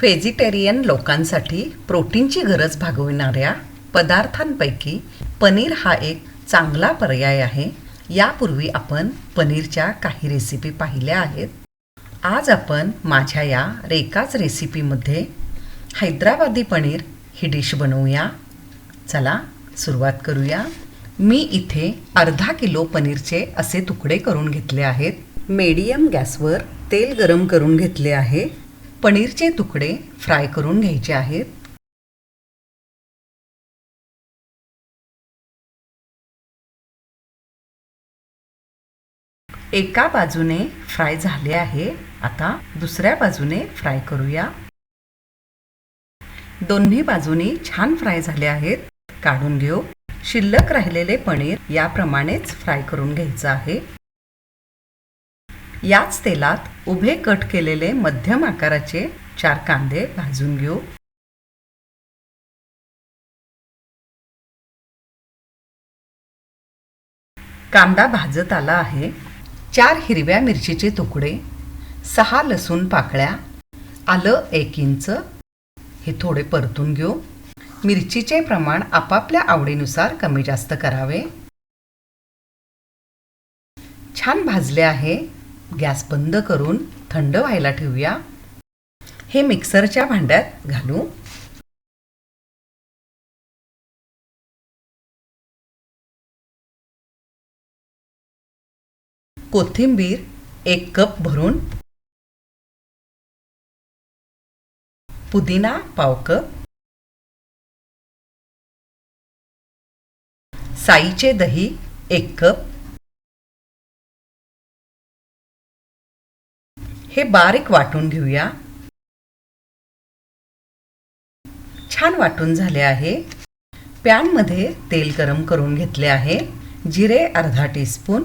Vegetarian लोकांसाठी प्रोटीनची गरज भागविणाऱ्या पदार्थांपैकी पनीर हा एक चांगला पर्याय आहे. यापूर्वी आपण पनीरच्या काही रेसिपी पाहिल्या आहेत. आज आपण माझ्या या रेकाच रेसिपीमध्ये हैदराबादी पनीर ही डिश बनवूया. चला सुरुवात करूया. मी इथे अर्धा किलो पनीरचे असे तुकडे करून घेतले आहेत. मीडियम गॅसवर तेल गरम करून घेतले आहे. पनीरचे तुकडे फ्राय करून घ्यायचे आहेत. एका बाजूने फ्राय झाले आहे. आता दुसऱ्या बाजूने फ्राय करूया. दोन्ही बाजूनी छान फ्राय झाले आहेत. काढून घेऊ. शिल्लक राहिलेले पनीर याप्रमाणेच फ्राय करून घ्यायचं आहे. याच तेलात उभे कट केलेले मध्यम आकाराचे चार कांदे भाजून घेऊ. कांदा भाजत आला आहे. चार हिरव्या मिरचीचे तुकडे सहा लसूण पाकळ्या आलं एक इंच. हे थोडे परतून घेऊ. मिरचीचे प्रमाण आपापल्या आवडीनुसार कमी जास्त करावे. छान भाजले आहे. गॅस बंद करून थंड व्हायला ठेवूया. हे मिक्सरच्या भांड्यात घालू. कोथिंबीर एक कप भरून. पुदिना पाव कप. साईचे दही एक कप. हे बारीक वाटून घेऊया. छान वाटून झाले आहे. पॅनमध्ये तेल गरम करून घेतले आहे. जिरे अर्धा टीस्पून.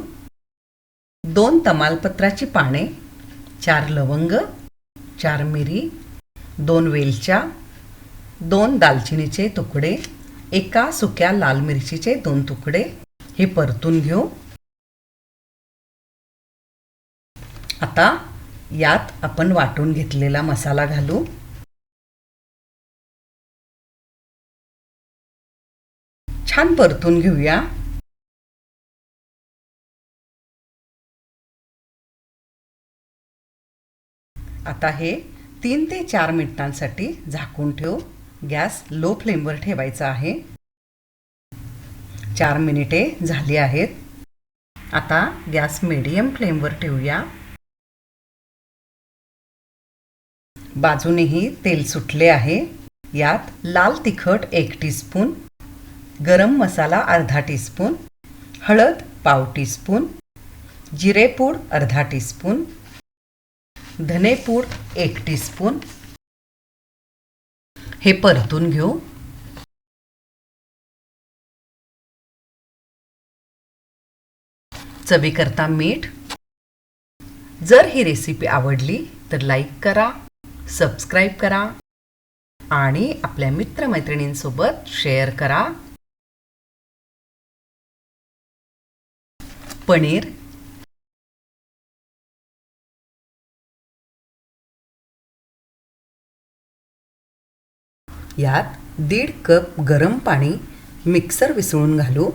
दोन तमालपत्राची पाने. चार लवंग. चार मिरी. दोन वेलच्या. दोन दालचिनीचे तुकडे. एका सुक्या लाल मिरचीचे दोन तुकडे. हे परतून घेऊ. आता यात आपण वाटून घेतलेला मसाला घालू. छान परतून घेऊया. आता हे तीन ते चार मिनिटांसाठी झाकून ठेवू. गॅस लो फ्लेमवर ठेवायचा आहे. चार मिनिटे झाली आहेत. आता गॅस मिडियम फ्लेमवर ठेवूया. बाजूनेही तेल सुटले आहे. यात लाल तिखट एक टीस्पून गरम मसाला अर्धा टीस्पून हळद पाव टीस्पून जिरेपूड अर्धा टीस्पून धनेपूड एक टीस्पून. हे परतून घेऊ. चवीकरता मीठ. जर ही रेसिपी आवडली तर लाईक करा. सबस्क्राईब करा आणि आपल्या मित्रमैत्रिणींसोबत शेअर करा. पनीर. यात दीड कप गरम पाणी मिक्सर विसळून घालू.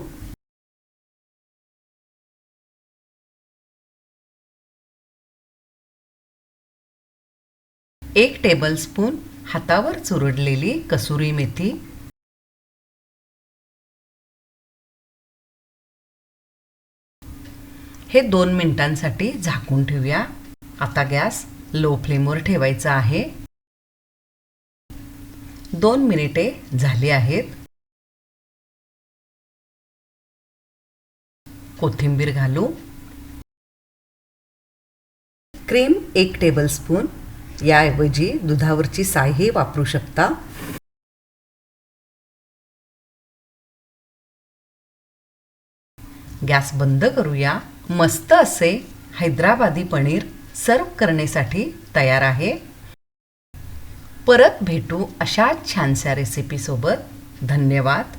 एक टेबलस्पून हातावर चुरडलेली कसुरी मेथी. हे दोन मिनिटांसाठी झाकून ठेवूया. आता गॅस लो फ्लेमवर ठेवायचा आहे. दोन मिनिटे झाली आहेत. कोथिंबीर घालू. क्रीम एक टेबलस्पून याऐवजी दुधावरची सायही वापरू शकता. गॅस बंद करूया. मस्त असे हैदराबादी पनीर सर्व करण्यासाठी तयार आहे. परत भेटू अशा छानशा रेसिपीसोबत धन्यवाद.